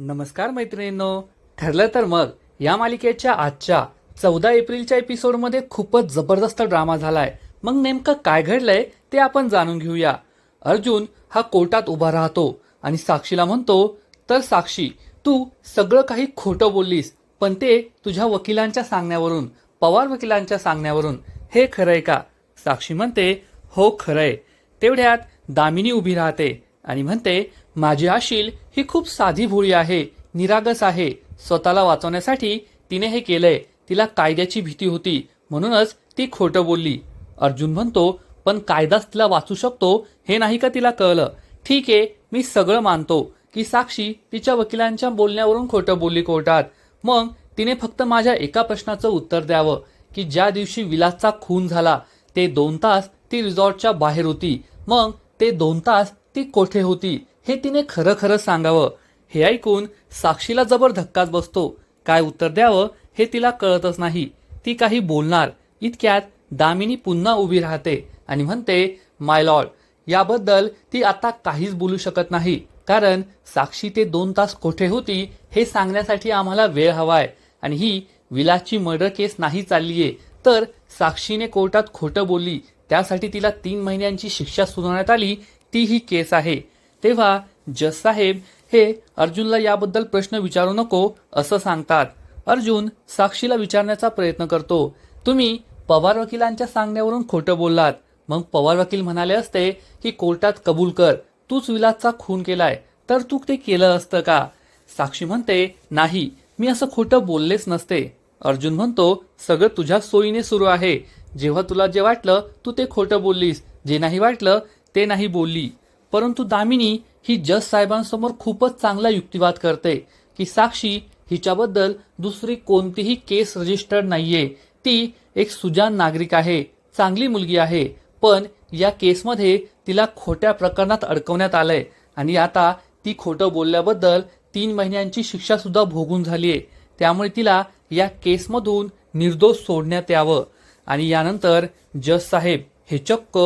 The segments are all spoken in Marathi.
नमस्कार मैत्रिणींनो. ठरलं तर मग या मालिकेच्या आजच्या चौदा एप्रिलच्या एपिसोडमध्ये खूपच जबरदस्त ड्रामा झालाय. मग नेमकं काय घडलंय ते आपण जाणून घेऊया. अर्जुन हा कोर्टात उभा राहतो आणि साक्षीला म्हणतो तर साक्षी तू सगळं काही खोटं बोललीस पण ते तुझ्या वकिलांच्या सांगण्यावरून पवार वकिलांच्या सांगण्यावरून. हे खरंय का? साक्षी म्हणते हो खरंय. तेवढ्यात दामिनी उभी राहते आणि म्हणते माझी आशील ही खूप साधी भोळी आहे निरागस आहे. स्वतःला वाचवण्यासाठी तिने हे केलंय. तिला कायद्याची भीती होती. म्हणूनच ती खोटं बोलली. अर्जुन म्हणतो पण कायदाच तिला वाचू शकतो? हे नाही का तिला कळलं? ठीक आहे मी सगळं मानतो. की साक्षी तिच्या वकिलांच्या बोलण्यावरून खोटं बोलली कोर्टात. मग तिने फक्त माझ्या एका प्रश्नाचं उत्तर द्यावं. की ज्या दिवशी विलासचा खून झाला ते दोन तास ती रिझॉर्टच्या बाहेर होती. मग ते दोन तास ती कोठे होती? हे तिने खरं खरं सांगावं हे ऐकून साक्षीला जबर धक्काच बसतो. काय उत्तर द्यावं हे तिला कळतच नाही. ती काही बोलणार इतक्यात दामिनी पुन्हा उभी राहते आणि म्हणते माय लॉर्ड याबद्दल ती आता काहीच बोलू शकत नाही. कारण साक्षी ते दोन तास कोठे होती हे सांगण्यासाठी आम्हाला वेळ हवाय आणि ही विलासची मर्डर केस नाही चाललीये. तर साक्षीने कोर्टात खोटं बोलली. त्यासाठी तिला तीन महिन्यांची शिक्षा सुनावण्यात आली. ती ही केस आहे. तेव्हा जससाहेब हे अर्जुनला याबद्दल प्रश्न विचारू नको असं सांगतात. अर्जुन साक्षीला विचारण्याचा प्रयत्न करतो. तुम्ही पवार वकिलांच्या सांगण्यावरून खोटं बोललात. मग पवार वकील म्हणाले असते की कोर्टात कबूल कर. तूच विलासचा खून केलाय. तर तू ते केलं असतं का? साक्षी म्हणते नाही. मी असं खोटं बोललेच नसते. अर्जुन म्हणतो सगळं तुझ्या सोयीने सुरू आहे. जेव्हा तुला जे वाटलं तू ते खोटं बोललीस. जे नाही वाटलं ते नाही बोलली. परंतु दामिनी ही जज साहेबांसमोर खूपच चांगला युक्तिवाद करते की साक्षी हिच्याबद्दल दुसरी कोणतीही केस रजिस्टर्ड नाहीये. ती एक सुजान नागरिक आहे चांगली मुलगी आहे पण या केसमध्ये तिला खोट्या प्रकरणात अडकवण्यात आलंय आणि आता ती खोटं बोलल्याबद्दल तीन महिन्यांची शिक्षा सुद्धा भोगून झालीये. त्यामुळे तिला या केसमधून निर्दोष सोडण्यात यावं आणि यानंतर जज साहेब हे चक्क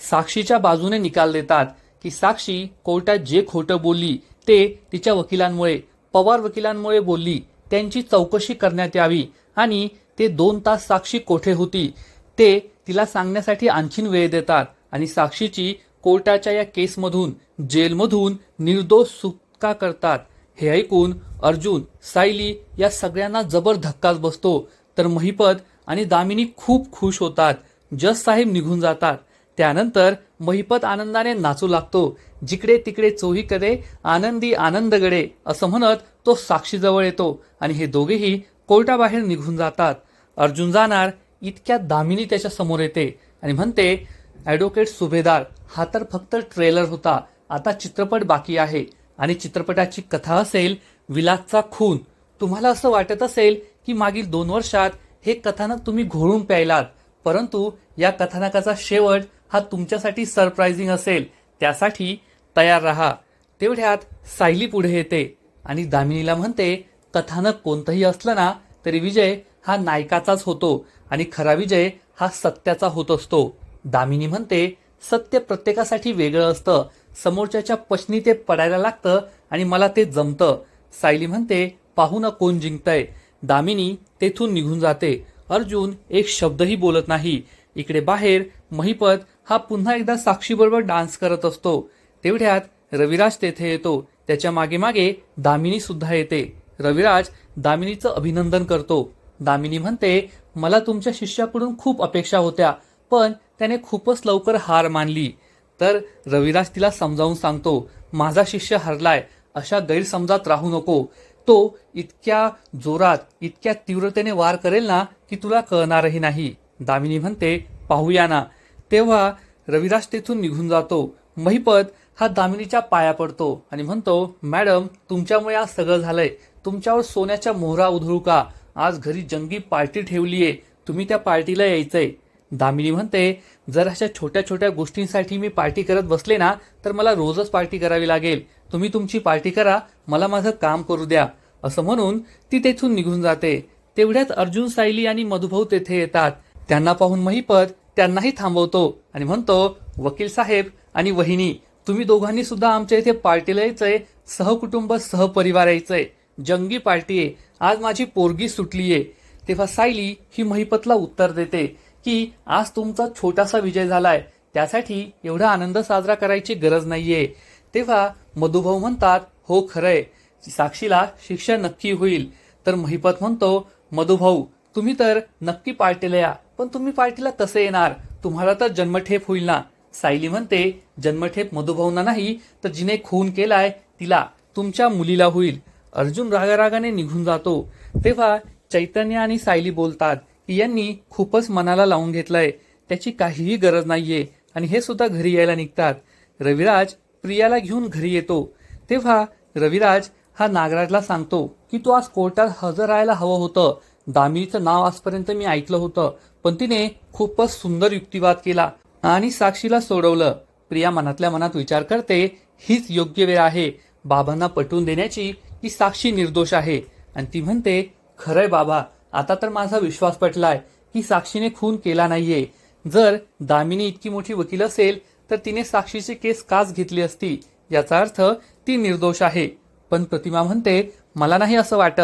साक्षीच्या बाजूने निकाल देतात. की साक्षी कोर्टात जे खोटं बोलली ते तिच्या वकिलांमुळे पवार वकिलांमुळे बोलली त्यांची चौकशी करण्यात यावी. आणि ते दोन तास साक्षी कोठे होती ते तिला सांगण्यासाठी आणखीन वेळ देतात. आणि साक्षीची कोर्टाच्या या केसमधून जेलमधून निर्दोष सुटका करतात. हे ऐकून अर्जुन सायली या सगळ्यांना जबर धक्काच बसतो. तर महिपत आणि दामिनी खूप खुश होतात. जज साहेब निघून जातात. त्यानंतर महिपत आनंदाने नाचू लागतो. जिकडे तिकडे चोहीकडे आनंदी आनंदगडे असं म्हणत तो साक्षीजवळ येतो आणि हे दोघेही कोर्टाबाहेर निघून जातात. अर्जुन जाणार इतक्यात दामिनी त्याच्यासमोर येते आणि म्हणते ॲडव्होकेट सुभेदार हा तर फक्त ट्रेलर होता. आता चित्रपट बाकी आहे आणि चित्रपटाची कथा असेल विलासचा खून. तुम्हाला असं वाटत असेल की मागील दोन वर्षात हे कथानक तुम्ही घोळून प्यायलात परंतु या कथानकाचा शेवट हा तुमच्यासाठी सरप्राइझिंग असेल त्यासाठी तयार राहा. तेवढ्यात सायली पुढे येते आणि दामिनीला म्हणते कथानक कोणतंही असलं ना तरी विजय हा नायकाचाच होतो आणि खरा विजय हा सत्याचा होत असतो. दामिनी म्हणते सत्य प्रत्येकासाठी वेगळं असतं. समोरच्याच्या पशनी ते पडायला लागतं आणि मला ते जमतं. सायली म्हणते पाहू ना कोण जिंकतंय. दामिनी तेथून निघून जाते. अर्जुन एक शब्दही बोलत नाही. इकडे बाहेर महिपत हा पुन्हा एकदा साक्षीबरोबर डान्स करत असतो. तेवढ्यात रविराज तेथे येतो. त्याच्यामागे मागे दामिनी सुद्धा येते. रविराज दामिनीचं अभिनंदन करतो. दामिनी म्हणते मला तुमच्या शिष्याकडून खूप अपेक्षा होत्या पण त्याने खूपच लवकर हार मानली. तर रविराज तिला समजावून सांगतो माझा शिष्य हरलाय अशा गैरसमजात राहू नको. तो इतक्या जोरात इतक्या तीव्रतेने वार करेल ना की तुला कळणारही नाही. दामिनी म्हणते पाहूया ना. तेव्हा रविदास तेथून निघून जातो. महिपत हा दामिनीच्या पाया पडतो आणि म्हणतो मॅडम तुमच्यामुळे आज सगळं झालंय. तुमच्यावर सोन्याच्या मोहरा उधळू का? आज घरी जंगी पार्टी ठेवली आहे तुम्ही त्या पार्टीला यायचंय. दामिनी म्हणते जर अशा छोट्या छोट्या गोष्टींसाठी मी पार्टी करत बसले ना तर मला रोजच पार्टी करावी लागेल. तुम्ही तुमची पार्टी करा मला माझं काम करू द्या. असं म्हणून ती तेथून निघून जाते. तेवढ्यात अर्जुन सायली आणि मधुभाऊ तेथे येतात. त्यांना पाहून महिपत त्यांनाही थांबवतो आणि म्हणतो वकील साहेब आणि वहिनी तुम्ही दोघांनी सुद्धा आमच्या इथे पार्टीला यायचंय सहकुटुंब सहपरिवार यायचंय जंगी पार्टी आहे. आज माझी पोरगी सुटली आहे तेव्हा सायली ही महिपतला उत्तर देते की आज तुमचा छोटासा विजय झालाय. त्यासाठी एवढा आनंद साजरा करायची गरज नाहीये. तेव्हा मधुभाऊ म्हणतात हो खरंय. साक्षीला शिक्षा नक्की होईल. तर महिपत म्हणतो मधुभाऊ तुम्ही तर नक्की पार्टीला या. पण तुम्ही पार्टीला कसे येणार. तुम्हाला तर जन्मठेप होईल ना. सायली म्हणते जन्मठेप मधुभावना नाही तर जिने खून केलाय तिला तुमच्या मुलीला होईल. अर्जुन रागारागाने निघून जातो. तेव्हा चैतन्य आणि सायली बोलतात की यांनी खूपच मनाला लावून घेतलंय. त्याची काहीही गरज नाहीये. आणि हे सुद्धा घरी यायला निघतात. रविराज प्रियाला घेऊन घरी येतो. तेव्हा रविराज हा नागराजला सांगतो की तू आज कोर्टात हजर राहायला हवं होतं. दामिनीचं नाव आजपर्यंत मी ऐकलं होतं पण तिने खूपच सुंदर युक्तिवाद केला आणि साक्षीला सोडवलं. प्रिया मनातल्या मनात विचार करते हीच योग्य वेळ आहे. बाबांना पटवून देण्याची की साक्षी निर्दोष आहे. आणि ती म्हणते खरंय बाबा आता तर माझा विश्वास पटलाय. की साक्षीने खून केला नाहीये. जर दामिनी इतकी मोठी वकील असेल तर तिने साक्षीची केस काच घेतली असती. याचा अर्थ ती निर्दोष आहे. पण प्रतिमा म्हणते मला नाही असं वाटत.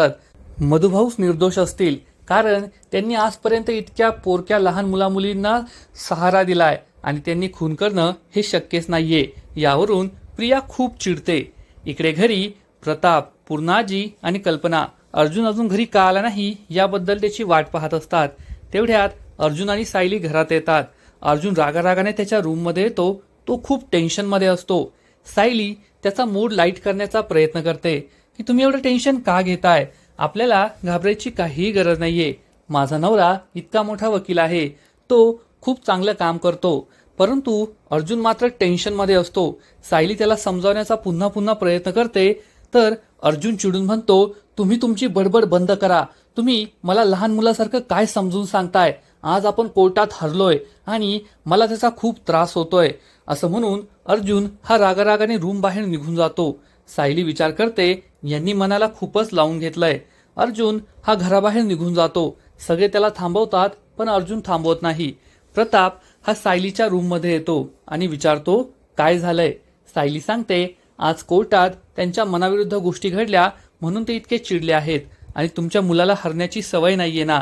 मधुभाऊच निर्दोष असतील. कारण त्यांनी आजपर्यंत इतक्या पोरक्या लहान मुलामुलींना सहारा दिलाय आणि त्यांनी खून करणं हे शक्यच नाहीये. यावरून प्रिया खूप चिडते. इकडे घरी प्रताप पूर्णाजी आणि कल्पना. अर्जुन अजून घरी का आला नाही याबद्दल त्याची वाट पाहत असतात. तेवढ्यात अर्जुन आणि सायली घरात येतात. अर्जुन रागारागाने त्याच्या रूममध्ये येतो. तो खूप टेन्शनमध्ये असतो. सायली त्याचा मूड लाइट करण्याचा प्रयत्न करते. की तुम्ही एवढं टेन्शन का घेताय? आपल्याला घाबरायची काहीही गरज नाहीये. माझा नवरा इतका मोठा वकील आहे. तो खूप चांगलं काम करतो. परंतु अर्जुन मात्र टेन्शनमध्ये असतो. सायली त्याला समजावण्याचा पुन्हा पुन्हा प्रयत्न करते. तर अर्जुन चिडून म्हणतो तुम्ही तुमची बडबड बंद करा. तुम्ही मला लहान मुलासारखं काय समजून सांगताय? आज आपण कोर्टात हरलोय आणि मला त्याचा खूप त्रास होतोय. असं म्हणून अर्जुन हा रागारागाने रूम बाहेर निघून जातो. सायली विचार करते यांनी मनाला खूपच लावून घेतलंय. अर्जुन हा घराबाहेर निघून जातो. सगळे त्याला थांबवतात पण अर्जुन थांबवत नाही. प्रताप हा सायलीच्या रूममध्ये येतो आणि विचारतो काय झालंय? सायली सांगते आज कोर्टात त्यांच्या मनाविरुद्ध गोष्टी घडल्या म्हणून ते इतके चिडले आहेत आणि तुमच्या मुलाला हरण्याची सवय नाहीये ना.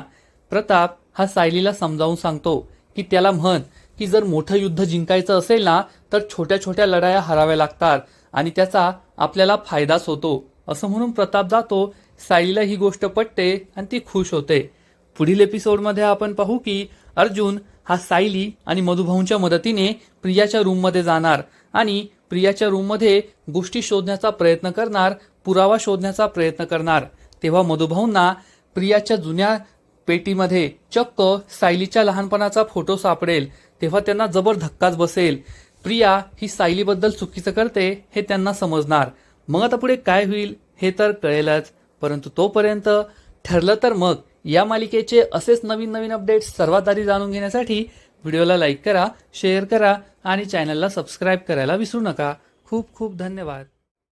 प्रताप हा सायलीला समजावून सांगतो की त्याला म्हण की जर मोठं युद्ध जिंकायचं असेल ना तर छोट्या छोट्या लढाया हराव्या लागतात आणि त्याचा आपल्याला फायदाच होतो. असं म्हणून प्रताप जातो सायलीला ही गोष्ट पटते आणि ती खुश होते. पुढील एपिसोडमध्ये आपण पाहू की अर्जुन हा सायली आणि मधुभाऊंच्या मदतीने प्रियाच्या रूममध्ये जाणार आणि प्रियाच्या रूममध्ये गोष्टी शोधण्याचा प्रयत्न करणार पुरावा शोधण्याचा प्रयत्न करणार. तेव्हा मधुभाऊंना प्रियाच्या जुन्या पेटीमध्ये चक्क सायलीच्या लहानपणाचा फोटो सापडेल. तेव्हा त्यांना जबर धक्काच बसेल. प्रिया ही सायलीबद्दल चुकीचं करते हे त्यांना समजणार. मग आता पुढे काय होईल हे तर कळेलच परंतु तोपर्यंत ठरलं तर मग या मालिकेचे असेच नवीन नवीन अपडेट्स सर्वात आधी जाणून घेण्यासाठी व्हिडिओला लाईक करा शेअर करा आणि चॅनलला सबस्क्राईब करायला विसरू नका. खूप खूप धन्यवाद.